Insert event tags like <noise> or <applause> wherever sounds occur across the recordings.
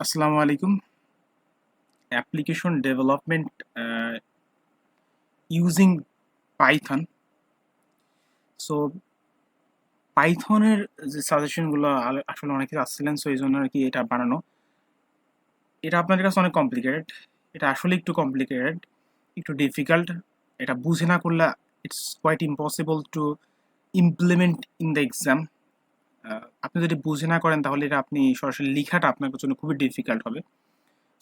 আসসালামু আলাইকুম। Application development using Python so পাইথনের যে সাজেশনগুলো আসলে অনেকে আসছিলেন সো এই জন্য আর কি এটা বানানো। এটা আপনাদের কাছে অনেক কমপ্লিকেটেড এটা আসলে একটু কমপ্লিকেটেড একটু ডিফিকাল্ট এটা বুঝে না করলে it's quite impossible to implement in the exam আপনি যদি বুঝে না করেন তাহলে এটা আপনি সরাসরি লেখাটা আপনার জন্য খুবই ডিফিকাল্ট হবে।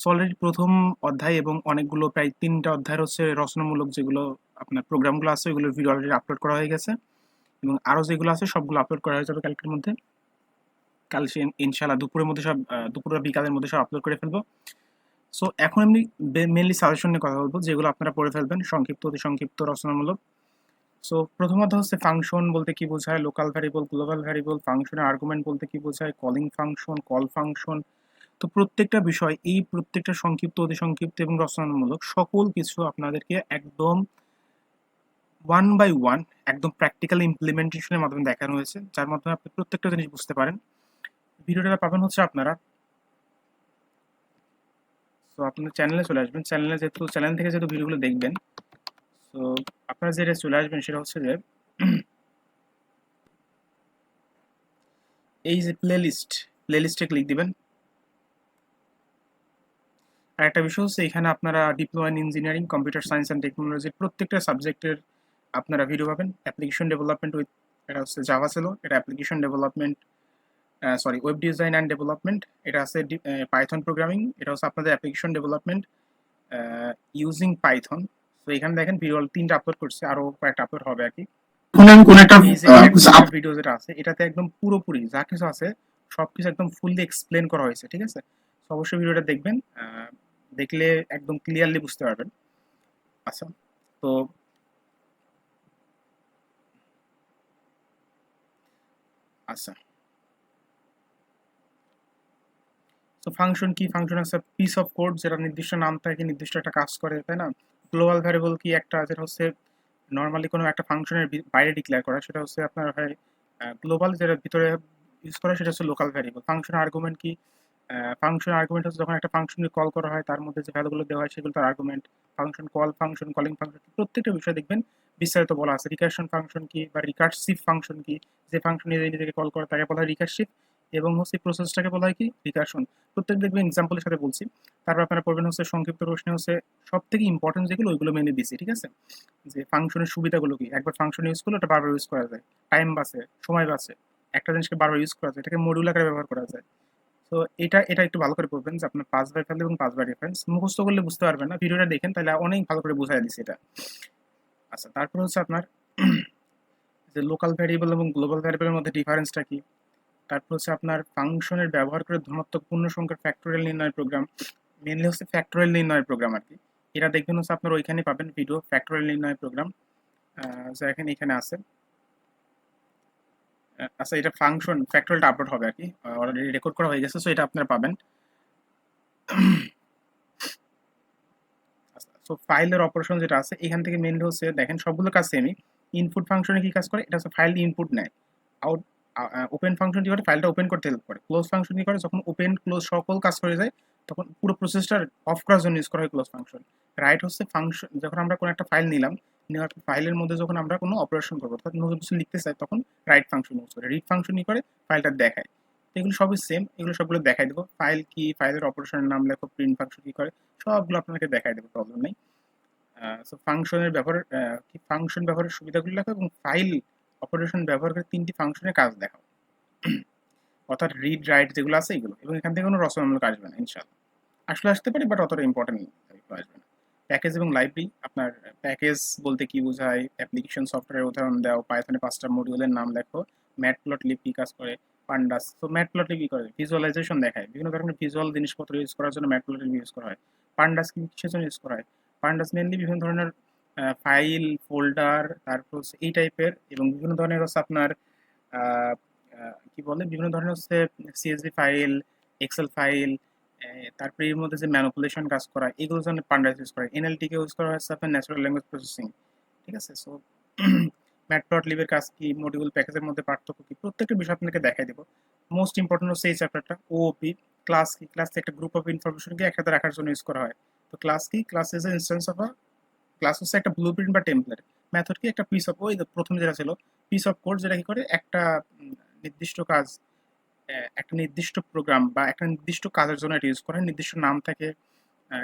সো অলরেডি প্রথম অধ্যায় এবং অনেকগুলো প্রায় তিনটা অধ্যায়ের হচ্ছে রচনামূলক যেগুলো আপনার প্রোগ্রামগুলো আছে, ওইগুলোর ভিডিও অলরেডি আপলোড করা হয়ে গেছে এবং আরও যেগুলো আছে সবগুলো আপলোড করা হয়ে যাবে কালকের মধ্যে। কাল সে ইনশাল্লাহ দুপুরের মধ্যে সব দুপুর বা বিকালের মধ্যে সব আপলোড করে ফেলব। সো এখন আমি মেনলি সাজেশন নিয়ে কথা বলব, যেগুলো আপনারা পড়ে ফেলবেন, সংক্ষিপ্ত অতি সংক্ষিপ্ত রচনামূলক। সো প্রথমত হচ্ছে ফাংশন বলতে কি বোঝায়? লোকাল ভ্যারিয়েবল গ্লোবাল ভ্যারিয়েবল ফাংশনের আর্গুমেন্ট বলতে কি বোঝায়? কলিং ফাংশন কল ফাংশন তো প্রত্যেকটা বিষয়, এই প্রত্যেকটা সংক্ষিপ্ত, অতি সংক্ষিপ্ত এবং রচনামূলক সকল কিছু আপনাদেরকে একদম ওয়ান বাই ওয়ান একদম প্র্যাকটিক্যাল ইমপ্লিমেন্টেশনের মাধ্যমে দেখানো হয়েছে, যার মাধ্যমে আপনি প্রত্যেকটা জিনিস বুঝতে পারেন। ভিডিওটা পাবেন হচ্ছে আপনারা। তো আপনার চ্যানেলে চলে আসবেন। চ্যানেলে যেহেতু চ্যানেল থেকে যেহেতু ভিডিওগুলো দেখবেন তো আপনারা যেটা চলে আসবেন সেটা হচ্ছে যে, এই যে প্লে লিস্ট প্লে লিস্টে ক্লিক দিবেন। আর একটা বিষয় হচ্ছে এখানে আপনারা diploma in engineering computer science and টেকনোলজির প্রত্যেকটা সাবজেক্টের আপনারা ভিডিও পাবেন। অ্যাপ্লিকেশন ডেভেলপমেন্ট উইথ এটা হচ্ছে জাভা ছিল এটা application development sorry web design and development এটা আছে পাইথন প্রোগ্রামিং এটা হচ্ছে আপনাদের অ্যাপ্লিকেশন ডেভেলপমেন্ট ইউজিং পাইথন তো এখানে দেখেন ভিডিও তিনটা আপলোড করছে আরও কয়েকটা আপলোড হবে আর কি। কোন একটা ভিডিও যেটা আছে এটাতে একদম পুরোপুরি যা কিছু আছে সবকিছু একদম ফুললি এক্সপ্লেন করা হয়েছে ঠিক আছে? অবশ্যই ভিডিওটা দেখবেন দেখলে একদম ক্লিয়ারলি বুঝতে পারবেন। আচ্ছা তো আচ্ছা। তো ফাংশন কি? ফাংশন আছে পিস অফ কোড যেটা নির্দিষ্ট নাম থাকে নির্দিষ্ট একটা কাজ করে তাই না? গ্লোবাল ভ্যারিয়েবল কি একটা? যেটা হচ্ছে নর্মালি কোনো একটা ফাংশনের বাইরে ডিক্লেয়ার করা। সেটা হচ্ছে আপনার হয় গ্লোবাল যেটা ভিতরে ইউজ করা, সেটা হচ্ছে লোকাল ভ্যারিয়েবল ফাংশন আর্গুমেন্ট কি? ফাংশন আর্গুমেন্ট হচ্ছে যখন একটা ফাংশনকে কল করা হয়, তার মধ্যে যে ভ্যালুগুলো দেওয়া হয়, সেগুলো তার argument function call function calling function প্রত্যেকটা বিষয় দেখবেন বিস্তারিত বলা আছে। রিকার্শন ফাংশন কি বা রিকার্সিভ ফাংশন কি? যে ফাংশন নিজে নিজেকে কল করে, তাকে বলা হয় রিকার্সিভ এবং হচ্ছে প্রসেসটাকে বলা হয় কি? রিকার্শন প্রত্যেক দেখবেন এক্সাম্পলের সাথে বলছি। তারপর আপনারা পড়বেন হচ্ছে সংক্ষিপ্ত প্রশ্নে হচ্ছে সব থেকে ইম্পর্টেন্ট যেগুলো ওইগুলো মেনে দিয়েছি ঠিক আছে? যে ফাংশনের সুবিধাগুলো কি? একবার ফাংশন ইউজ করলে ওটা বারবার ইউজ করা যায়। টাইম বাঁচে, সময় বাঁচে। একটা জিনিসকে বারবার ইউজ করা যায়। এটাকে মডিউল আকারে ব্যবহার করা যায়। তো এটা এটা একটু ভালো করে পড়বেন যে আপনার পাঁচ বাই ফেলে এবং পাঁচ বাই রেফারেন্স মুখস্থ করলে বুঝতে পারবেন না। ভিডিওটা দেখেন, তাহলে অনেক ভালো করে বোঝাই দিচ্ছে এটা। আচ্ছা তারপর হচ্ছে আপনার যে লোকাল ভ্যারিয়েবল এবং গ্লোবাল ভ্যারিয়েবলের মধ্যে ডিফারেন্সটা কি? তারপর হচ্ছে আপনার ফাংশনের ব্যবহার করে ধনাত্মক পূর্ণ সংখ্যার ফ্যাক্টোরিয়াল নির্ণয় প্রোগ্রাম মেনলি হচ্ছে ফ্যাক্টোরিয়াল নির্ণয় প্রোগ্রাম আর কি। এটা দেখবেন হচ্ছে আপনার ওইখানে পাবেন ভিডিও ফ্যাক্টোরিয়াল নির্ণয় প্রোগ্রাম যা এখানে এখানে আছে। আচ্ছা এটা ফাংশন ফ্যাক্টোরিয়ালটা আপলোড হবে আর কি। অলরেডি রেকর্ড করা হয়ে গেছে সো এটা আপনারা পাবেন। সো ফাইলের অপারেশন যেটা আছে, এখান থেকে মেনলি হচ্ছে দেখেন সবগুলো কাজ সেমই ইনপুট ফাংশনে কি কাজ করে? এটা হচ্ছে ফাইল ইনপুট নেয়। আউট ওপেন ফাংশন কি করে? ফাইলটা ওপেন করতে হেল্প করে। ক্লোজ ফাংশন কি করে? যখন ওপেন ক্লোজ সকল কাজ করে যায়, তখন পুরো প্রসেসটা অফ করার জন্য ইউজ করা হয় ক্লোজ ফাংশন রাইট হচ্ছে ফাংশন যখন আমরা কোনো একটা ফাইল নিলাম, নেওয়ার ফাইলের মধ্যে যখন আমরা কোনো অপারেশন করব, অর্থাৎ নতুন কিছু লিখতে চাই, তখন রাইট ফাংশন ইউজ করে। রিড ফাংশন কি করে? ফাইলটা দেখায়। এগুলো সবই সেম এগুলো সবগুলো দেখাই দেবো। ফাইল কি? ফাইলের অপারেশনের নাম লেখো প্রিন্ট ফাংশন কি করে? সবগুলো আপনাকে দেখাই দেবো প্রবলেম নেই। সো ফাংশনের ব্যবহার কি ফাংশন ব্যবহারের সুবিধাগুলো লেখো এবং ফাইল অপারেশন ব্যবহার করে তিনটি ফাংশনের কাজ দেখাও অর্থাৎ রিড রাইট যেগুলো আছে এগুলো। এবং এখান থেকে কোনো রচনামূলক আসবে না ইনশাল্লাহ আসলে আসতে পারে বাট অতটা ইম্পর্টেন্ট আসবে না। প্যাকেজ এবং লাইব্রেরি আপনার প্যাকেজ বলতে কি বোঝায় অ্যাপ্লিকেশন সফটওয়্যার উদাহরণ দাও পাইথনে পাঁচটা মডিউলের নাম লেখো ম্যাট প্লট লিপ কি কাজ করে পান্ডাস তো ম্যাট প্লট লিপ করে? ভিজুয়ালাইজেশন দেখায়। বিভিন্ন ধরনের ভিজুয়াল জিনিসপত্র ইউজ করার জন্য ম্যাট প্লট ইউজ করা হয়। পান্ডাস কিসের জন্য ইউজ করা হয়? পান্ডাস মেনলি বিভিন্ন ধরনের ফাইল ফোল্ডার তারপর এই টাইপের এবং বিভিন্ন ধরনের হচ্ছে আপনার কি বলে? বিভিন্ন ধরনের হচ্ছে সিএসভি ফাইল এক্সেল ফাইল তারপরে এর মধ্যে যে ম্যানুপুলেশন কাজ করা এগুলোর জন্য পান্ডাস ইউজ করা এনএলটি কে ইউজ করা হচ্ছে আপনার ন্যাচারাল ল্যাঙ্গুয়েজ প্রসেসিং ঠিক আছে? সো ম্যাটপ্লট লিভের কাজ কি মডিউল প্যাকেজের মধ্যে পার্থক্য কি, প্রত্যেকটা বিষয় আপনাকে দেখাই দেবো। মোস্ট ইম্পর্টেন্ট হচ্ছে এই চ্যাপ্টারটা ওপি ক্লাস কি? ক্লাস একটা গ্রুপ অফ ইনফরমেশনকে একসাথে রাখার জন্য ইউজ করা হয়। তো ক্লাস কি? Class is a instance of a class হচ্ছে একটা ব্লু প্রিন্ট বা টেমপ্লেট মেথড কি? একটা পিস অফ ওই প্রথম যেটা ছিল পিস অফ কোড যেটা কি করে? একটা নির্দিষ্ট কাজ একটা নির্দিষ্ট প্রোগ্রাম বা একটা নির্দিষ্ট কাজের জন্য এটা ইউজ করা হয়। নির্দিষ্ট নাম থাকে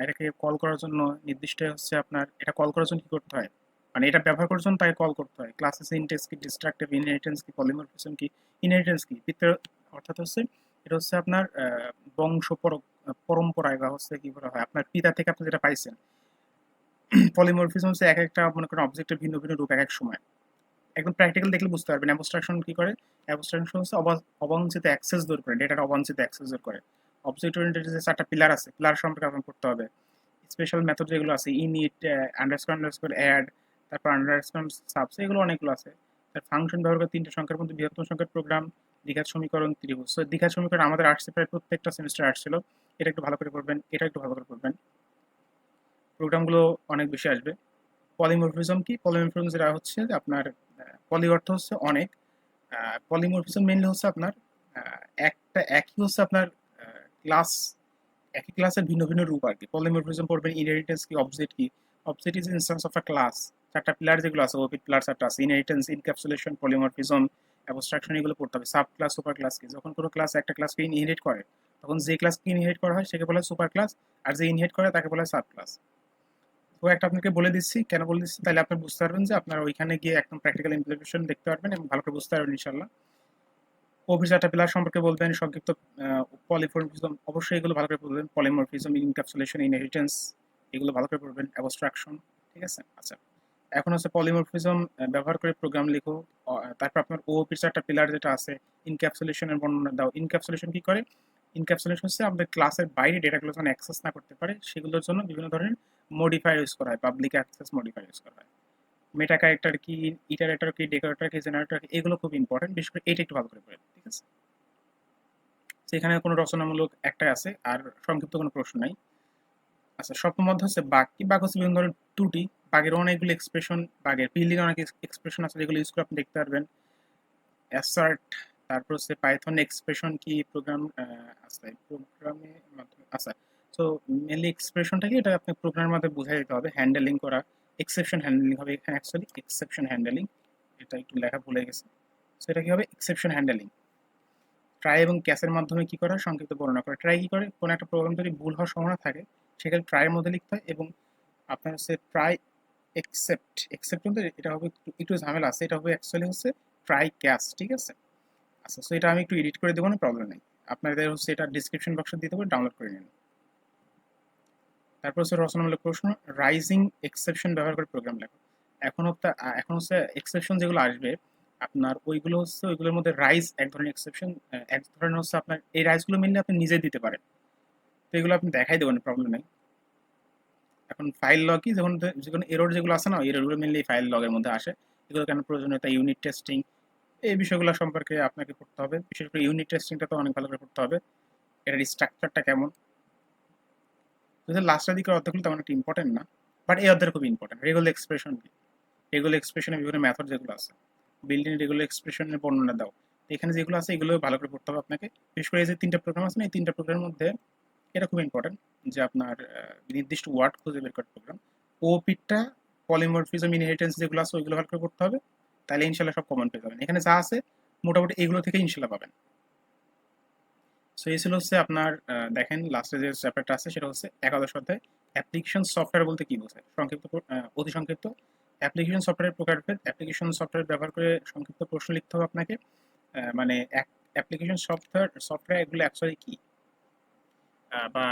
এটাকে কল করার জন্য নির্দিষ্ট হচ্ছে আপনার, এটা কল করার জন্য কি করতে হয়? মানে এটা ব্যবহার করার জন্য তাকে কল করতে হয়। ক্লাসে সিনটেক্স কি? ডিস্ট্রাকটিভ ইনহেরিটেন্স কি? পলিমরফিজম কি? ইনহেরিটেন্স কি? পিতৃ অর্থাৎ হচ্ছে, এটা হচ্ছে আপনার বংশ পর- পরম্পরায় বা হচ্ছে কি বলা হয়, আপনার পিতা থেকে আপনি যেটা পাইছেন <clears throat> পলিমরফিজম হচ্ছে এক একটা, মনে করেন অবজেক্টের ভিন্ন ভিন্ন রূপ এক এক সময়। একদম প্র্যাকটিক্যাল দেখলে বুঝতে পারবেন। অ্যাবস্ট্রাকশন কি করে? অ্যাবস্ট্রাকশন হচ্ছে অবা- অবাঞ্ছিত অ্যাক্সেস দূর করে ডেটার অবাঞ্ছিত অ্যাক্সেস দূর করে। অবজেক্ট ওরিয়েন্টেড যে চারটা পিলার আছে পিলার সম্পর্কে আপনার করতে হবে। স্পেশাল মেথড যেগুলো আছে ইনিট আন্ডারস্কোর আন্ডারস্কোর অ্যাড তারপর আন্ডারস্কোর সাবস এগুলো অনেকগুলো আছে। তার ফাংশন ব্যবহার করে তিনটে সংখ্যার মধ্যে বৃহত্তম সংখ্যার প্রোগ্রাম দীঘার সমীকরণ ত্রিভুজ। সো দীঘার সমীকরণ আমাদের আসছে প্রায় প্রত্যেকটা সেমিস্টার আসছিল এটা একটু ভালো করে পড়বেন, এটা একটু ভালো করে করবেন প্রোগ্রামগুলো অনেক বেশি আসবে। পলিমরফিজম কি? পলিমরফিজম যেটা হচ্ছে আপনার পলি অর্থ হচ্ছে অনেক। পলিমরফিজম মেনলি হচ্ছে আপনার একটা একই হচ্ছে আপনার ক্লাস একই ক্লাসের ভিন্ন ভিন্ন রূপ আর কি। পলিমরফিজম পড়বেন ইনহেরিটেন্স কি অবজেক্ট কি? Object is instance of a class চারটা পিলার যেগুলো আছে ওপি পিলার চারটা আছে। ইনহেরিটেন্স ইনক্যাপসুলেশন পলিমরফিজম অ্যাবস্ট্রাকশন এগুলো পড়তে হবে। সাব ক্লাস সুপার ক্লাস কি? যখন কোনো ক্লাস একটা ক্লাসকে ইনহেরিট করে, তখন যে ক্লাসকে ইনহেরিট করা হয়, সেকে বলা হয় সুপার ক্লাস আর যে ইনহেরিট করে, তাকে বলা হয় সাব ক্লাস তো একটা আপনাকে বলে দিচ্ছি, কেন বলে দিচ্ছি? তাহলে আপনি বুঝতে পারবেন যে আপনার ওইখানে গিয়ে একদম প্র্যাকটিক্যাল ইমপ্লিমেন্টেশন দেখতে পারবেন এবং ভালো করে বুঝতে পারবেন ইনশাল্লাহ অভিজাতা পিলার সম্পর্কে বলবেন, সংক্ষিপ্ত পলিফর্মিজম অবশ্যই এগুলো ভালো করে বলবেন পলিমরফিজম ইনক্যাপসুলেশন ইনহেরিটেন্স এগুলো ভালো করে পড়বেন। অ্যাবস্ট্রাকশন ঠিক আছে? আচ্ছা এখন হচ্ছে পলিমরফিজম ব্যবহার করে প্রোগ্রাম লিখো। তারপর আপনার ওপির চারটা পিলার যেটা আছে ইনক্যাপসুলেশনের বর্ণনা দাও। ইনক্যাপসুলেশন কি করে? ইনক্যাপসুলেশন হচ্ছে আমাদের ক্লাসের বাইরে ডেটাগুলো যেন অ্যাক্সেস না করতে পারে, সেগুলোর জন্য বিভিন্ন ধরনের মডিফায়ার ইউজ করা হয় পাবলিক অ্যাক্সেস মডিফায়ার ইউজ করা হয়। মেটা ক্যারেক্টার কি ইটারেটর কি ডেকোরেটর কি জেনারেটর কি, এগুলো খুব ইম্পর্টেন্ট বিশেষ করে এটা একটু ভালো করে পড়েন ঠিক আছে? তো এখানে কোনো রচনামূলক একটাই আছে, আর সংক্ষিপ্ত কোনো প্রশ্ন নাই। আচ্ছা স্বপ্ন মধ্যে হচ্ছে বাঘ। কি বাঘ হচ্ছে বিভিন্ন ধরনের ত্রুটি? বাঘের অনেকগুলো এক্সপ্রেশন বাঘের পিলির অনেক এক্সপ্রেশন আছে, যেগুলো ইউজ করে আপনি দেখতে পারবেন। অ্যাসার্ট তারপর হচ্ছে পাইথন এক্সপ্রেশন কি প্রোগ্রাম আছে প্রোগ্রামে মাধ্যমে আচ্ছা তো মেনলি এক্সপ্রেশনটা কি এটা আপনি প্রোগ্রামের মধ্যে বোঝাই দিতে হবে। হ্যান্ডেলিং করা এক্সেপশন হ্যান্ডেলিং হবে এখানে অ্যাকচুয়ালি এক্সেপশন হ্যান্ডেলিং এটা একটু লেখা ভুলে গেছে। সো এটা কি হবে? এক্সেপশন হ্যান্ডেলিং ট্রাই এবং ক্যাশের মাধ্যমে কি করা? সংক্ষিপ্ত বর্ণনা করে। ট্রাই কি করে? কোনো একটা প্রোগ্রাম যদি ভুল হওয়ার সম্ভাবনা থাকে, সেখানে ট্রাইয়ের মধ্যে লিখতে হয় এবং আপনার হচ্ছে ট্রাই এক্সেপ্ট এক্সেপ্ট বলতে এটা হবে একটু ঝামেলা আছে। এটা হবে অ্যাকচুয়ালি হচ্ছে ট্রাই ক্যাশ ঠিক আছে? আচ্ছা সো এটা আমি একটু এডিট করে দেবো না প্রবলেম নেই। আপনাদের হচ্ছে এটা ডিসক্রিপশন বক্সে দিতে হবে ডাউনলোড করে নিন। তারপর হচ্ছে রচনামূলক প্রশ্ন রাইজিং এক্সেপশন ব্যবহার করে প্রোগ্রাম লেখো। এখন এখন হচ্ছে এক্সেপশন যেগুলো আসবে, আপনার ওইগুলো হচ্ছে, ওইগুলোর মধ্যে রাইজ এক ধরনের এক্সেপশন এক ধরনের হচ্ছে আপনার, এই রাইজগুলো মিললে আপনি নিজে দিতে পারেন। তো এগুলো আপনি দেখাই দেবেন প্রবলেম নেই। এখন ফাইল লগ কি? যখন যে কোনো এরর যেগুলো আছে না এররগুলো মিললে ফাইল লগের মধ্যে আসে। এগুলো কেন প্রয়োজনীয়তা ইউনিট টেস্টিং এই বিষয়গুলো সম্পর্কে আপনাকে পড়তে হবে। বিশেষ করে ইউনিট টেস্টিংটা তো অনেক ভালো করে করতে হবে। এটার স্ট্রাকচারটা কেমন? যদি লাস্টের দিকের অর্ধগুলো তেমন একটা ইম্পর্টেন্ট না বাট এই অর্ধের খুব ইম্পর্টেন্ট রেগুলার এক্সপ্রেশন রেগুলার এক্সপ্রেশনের বিভিন্ন মেথড যেগুলো আছে বিল্ডিং রেগুলার এক্সপ্রেশনের বর্ণনা দাও এখানে যেগুলো আছে এগুলো ভালো করে পড়তে হবে আপনাকে, বিশেষ করে এই যে তিনটা প্রোগ্রাম আছে না, এই তিনটা প্রোগ্রামের মধ্যে এটা খুব ইম্পর্টেন্ট যে আপনার নির্দিষ্ট ওয়ার্ড খুঁজে বের করার প্রোগ্রাম ওপিটা পলিমরফিজম ইনহেরিটেন্স যেগুলো আছে ওইগুলো ভালো করে করতে হবে, তাহলে ইনশাল্লাহ সব কমন পেয়ে যাবেন। এখানে যা আছে মোটামুটি এগুলো থেকে ইনশাল্লাহ পাবেন। সো এই ছিল হচ্ছে আপনার দেখেন লাস্টে যে চ্যাপ্টারটা আছে, সেটা হচ্ছে একাদশ অধ্যায়। অ্যাপ্লিকেশন সফটওয়্যার বলতে কি বোঝায়? সংক্ষিপ্ত অতি সংক্ষিপ্ত। অ্যাপ্লিকেশন সফটওয়্যার প্রকারভেদ অ্যাপ্লিকেশন সফটওয়্যার ব্যবহার করে সংক্ষিপ্ত প্রশ্ন লিখতে হবে আপনাকে। মানে অ্যাপ্লিকেশন সফটওয়্যার সফটওয়্যার এগুলো অ্যাকচুয়ালি কি? বা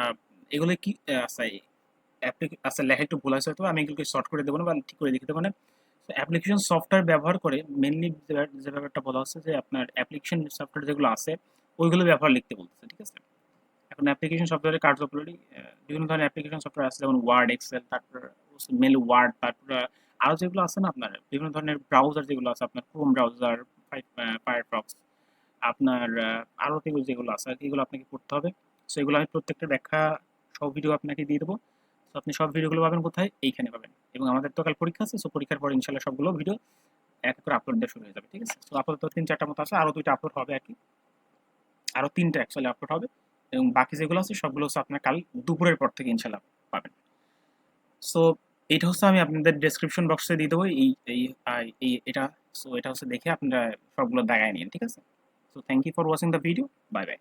এগুলো কি আচ্ছা আচ্ছা লেখা একটু ভুল আছে তো, আমি এগুলোকে শর্ট করে দেবো না বা ঠিক করে লিখে দেবো না অ্যাপ্লিকেশন সফটওয়্যার ব্যবহার করে মেনলি যে ব্যাপারটা বলা হচ্ছে যে, আপনার অ্যাপ্লিকেশন সফটওয়্যার যেগুলো আছে ওইগুলো ব্যবহার লিখতে বলতেছে ঠিক আছে? এখন অ্যাপ্লিকেশন সফটওয়্যারের আহ, বিভিন্ন ধরনের অ্যাপ্লিকেশন সফটওয়্যার আছে যেমন ওয়ার্ড এক্সেল তারপর মেল ওয়ার্ড তারপর আরও যেগুলো আছে না আপনার বিভিন্ন ধরনের ব্রাউজার যেগুলো আছে আপনার ক্রোম ব্রাউজার ফায়ারফক্স আপনার আরও যেগুলো যেগুলো আছে এগুলো আপনাকে করতে হবে। সো এগুলো আমি প্রত্যেকটা ব্যাখ্যা সব ভিডিও আপনাকে দিয়ে দেবো। তো আপনি সব ভিডিওগুলো পাবেন কোথায়? এইখানে পাবেন। এবং আমাদের তো কাল পরীক্ষা আছে সো পরীক্ষার পর ইনশাল্লাহ সবগুলো ভিডিও এক এক করে আপলোড দেওয়া শুরু হয়ে যাবে ঠিক আছে? তো আপাতত তিন চারটা মতো আছে আরও দুইটা আপলোড হবে আর কি। আরও তিনটা অ্যাকচুয়ালি আপলোড হবে এবং বাকি যেগুলো আছে সবগুলো হচ্ছে আপনার কাল দুপুরের পর থেকে ইনশাল্লাহ পাবেন। সো এটা হচ্ছে আমি আপনাদের ডেসক্রিপশন বক্সে দিয়ে দেবো। এই এই এটা সো এটা হচ্ছে দেখে আপনারা সবগুলো দেখায় নিন, ঠিক আছে? So thank you for watching the video bye bye